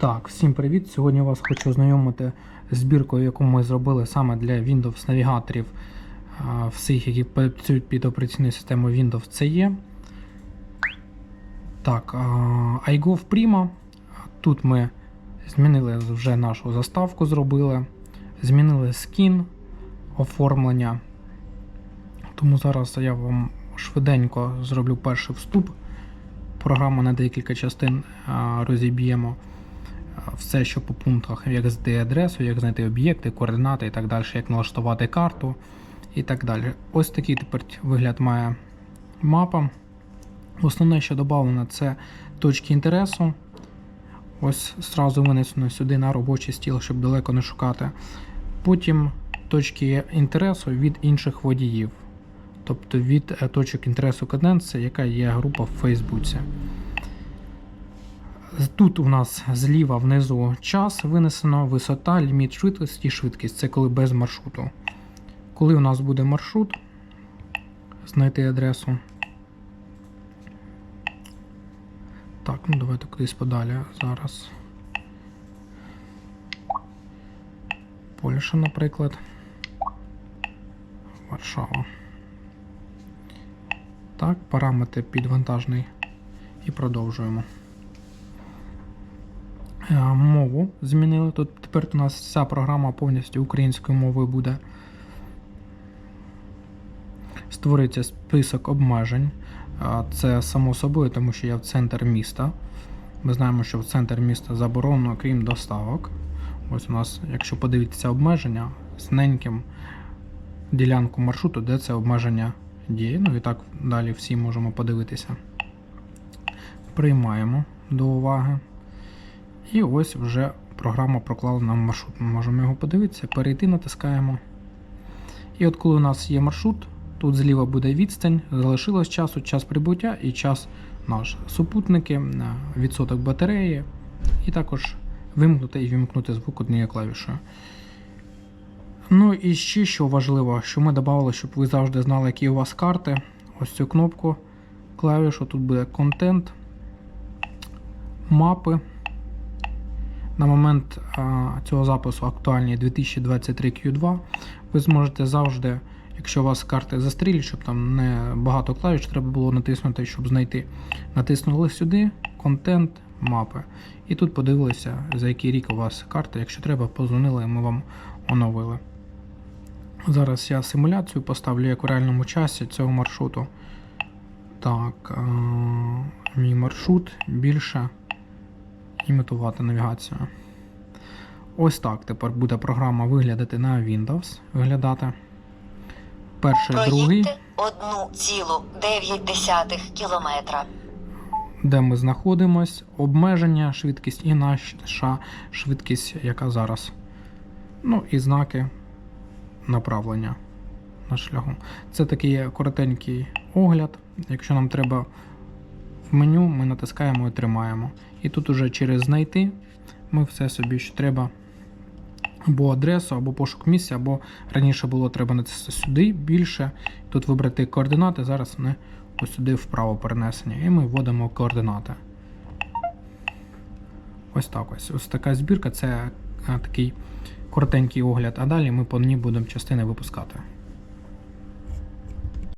Так, всім привіт! Сьогодні вас хочу ознайомити з збіркою, яку ми зробили саме для Windows навігаторів всіх, які працюють під операційною системою Windows CE. Так, iGov Prima. Тут ми змінили вже нашу заставку, зробили, змінили скін оформлення. Тому зараз я вам швиденько зроблю перший вступ. Програму на декілька частин розіб'ємо все, що по пунктах, як знайти адресу, як знайти об'єкти, координати і так далі, як налаштувати карту і так далі. Ось такий тепер вигляд має мапа. Основне, що додано, це точки інтересу. Ось зразу винесено сюди на робочий стіл, щоб далеко не шукати. Потім точки інтересу від інших водіїв. Тобто від е, точок інтересу Cadence, яка є група в Фейсбуці. Тут у нас зліва внизу час винесено, висота, ліміт швидкості, швидкість. Це коли без маршруту. Коли у нас буде маршрут, знайти адресу. Так, ну давайте кудись подалі зараз. Польща, наприклад. Варшава. Так, параметр підвантажний. І продовжуємо. Е, Мову змінили. Тут тепер у нас вся програма повністю українською мовою буде. Створиться список обмежень. Е, Це само собою, тому що я в центр міста. Ми знаємо, що в центр міста заборонено, крім доставок. Ось у нас, якщо подивитися обмеження з неньким ділянку маршруту, де це обмеження діє. Ну і так далі всі можемо подивитися. Приймаємо до уваги. І ось вже програма проклала нам маршрут. Ми можемо його подивитися, перейти, натискаємо. І от коли у нас є маршрут, тут зліва буде відстань, залишилось часу, час прибуття і час наш. Супутники, е, відсоток батареї, і також вимкнути і вимкнути звук однією клавішою. Ну і ще що важливо, що ми додали, щоб ви завжди знали, які у вас карти. Ось цю кнопку клавішу, тут буде контент, мапи. На момент цього запису актуальні 2023 Q2. Ви зможете завжди, якщо у вас карти застрілять, щоб там не багато клавіш, треба було натиснути, щоб знайти. Натиснули сюди контент, мапи. І тут подивилися, за який рік у вас карта. Якщо треба, позвонили, ми вам оновили. Зараз я симуляцію поставлю як у реальному часі цього маршруту. Так, мій маршрут більше імітувати навігацію. Ось так тепер буде програма виглядати на Windows. Виглядати. Перший, другий, Проїдьте 1,9 кілометра. де ми знаходимось, обмеження, швидкість і наша швидкість, яка зараз. Ну і знаки направлення на шляху. Це такий коротенький огляд. Якщо нам треба в меню, ми натискаємо і тримаємо. І тут уже через знайти ми все собі, що треба або адресу, або пошук місця, або раніше було треба натиснути сюди більше. Тут вибрати координати, зараз вони ось сюди вправо перенесення. І ми вводимо координати. Ось так ось. Ось така збірка це е, такий коротенький огляд, а далі ми по ній будемо частини випускати.